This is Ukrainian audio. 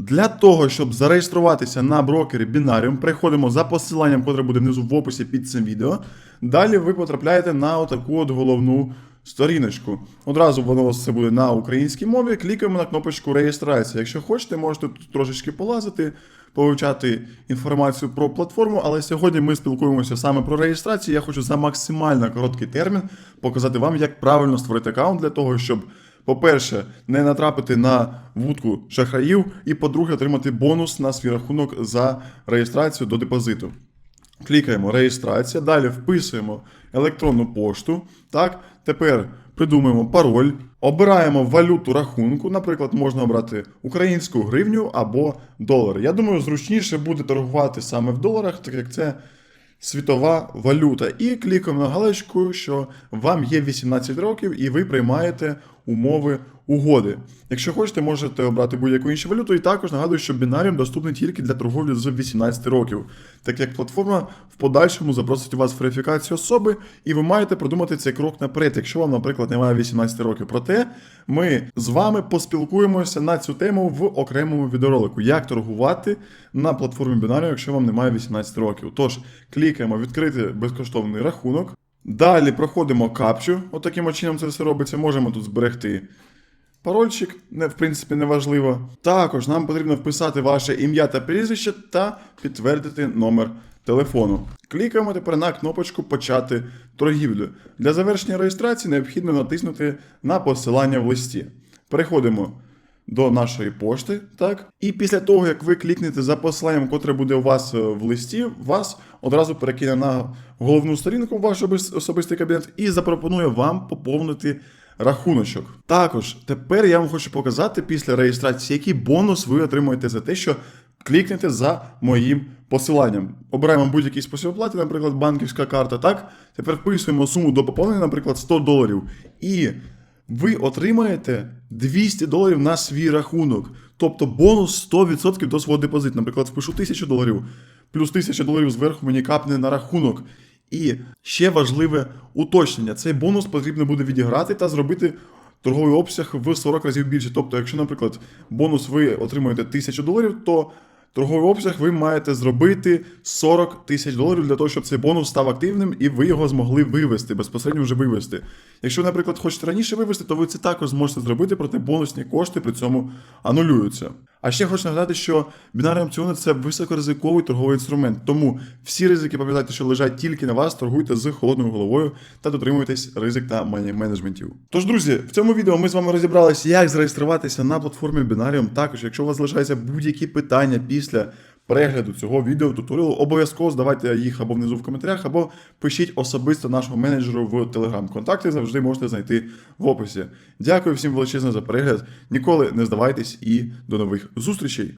Для того, щоб зареєструватися на брокері Binarium, переходимо за посиланням, котре буде внизу в описі під цим відео. Далі ви потрапляєте на отаку от головну сторіночку. Одразу воно це буде на українській мові. Клікаємо на кнопочку реєстрація. Якщо хочете, можете тут трошечки полазити, повивчати інформацію про платформу, але сьогодні ми спілкуємося саме про реєстрацію. Я хочу за максимально короткий термін показати вам, як правильно створити аккаунт для того, щоб. По-перше, не натрапити на вудку шахраїв, і по-друге, отримати бонус на свій рахунок за реєстрацію до депозиту. Клікаємо реєстрація, далі вписуємо електронну пошту. Так, тепер придумуємо пароль, обираємо валюту рахунку. Наприклад, можна обрати українську гривню або долар. Я думаю, зручніше буде торгувати саме в доларах, так як це світова валюта. І клікаємо на галочку, що вам є 18 років і ви приймаєте умови угоди. Якщо хочете, можете обрати будь-яку іншу валюту. І також нагадую, що бінаріум доступний тільки для торговлі з 18 років, так як платформа в подальшому запросить у вас верифікацію особи, і ви маєте продумати цей крок наперед, якщо вам, наприклад, немає 18 років. Проте ми з вами поспілкуємося на цю тему в окремому відеоролику, як торгувати на платформі Binarium, якщо вам немає 18 років. Тож клікаємо відкрити безкоштовний рахунок. Далі проходимо капчу. Отаким от чином це все робиться. Можемо тут зберегти парольчик, не, в принципі, не важливо. Також нам потрібно вписати ваше ім'я та прізвище та підтвердити номер телефону. Клікаємо тепер на кнопочку Почати торгівлю. Для завершення реєстрації необхідно натиснути на посилання в листі. Переходимо до нашої пошти, так? І після того, як ви клікнете за посиланням, котре буде у вас е, в листі, вас одразу перекине на головну сторінку ваш особистий кабінет і запропонує вам поповнити рахуночок. Також тепер я вам хочу показати після реєстрації, який бонус ви отримуєте за те, що клікнете за моїм посиланням. Обираємо будь-який спосіб оплати, наприклад, банківська карта. Так, тепер вписуємо суму до поповнення, наприклад, 100 доларів. І ви отримаєте 200 доларів на свій рахунок. Тобто бонус 100% до свого депозиту. Наприклад, впишу 1000 доларів, плюс 1000 доларів зверху мені капне на рахунок. І ще важливе уточнення: цей бонус потрібно буде відіграти та зробити торговий обсяг в 40 разів більше. Тобто, якщо, наприклад, бонус ви отримуєте 1000 доларів, то торговий обсяг ви маєте зробити 40 тисяч доларів для того, щоб цей бонус став активним і ви його змогли вивести, безпосередньо вже вивести. Якщо, наприклад, хочете раніше вивести, то ви це також зможете зробити, проте бонусні кошти при цьому анулюються. А ще хочу нагадати, що бінарні опціони це високоризиковий торговий інструмент. Тому всі ризики пам'ятайте, що лежать тільки на вас, торгуйте з холодною головою та дотримуйтесь ризик та менеджментів. Тож, друзі, в цьому відео ми з вами розібралися, як зареєструватися на платформі Binarium. Також, якщо у вас залишаються будь-які питання після перегляду цього відео туторіалу, обов'язково здавайте їх або внизу в коментарях, або пишіть особисто нашому менеджеру в Телеграм. Контакти завжди можете знайти в описі. Дякую всім величезно за перегляд. Ніколи не здавайтесь і до нових зустрічей.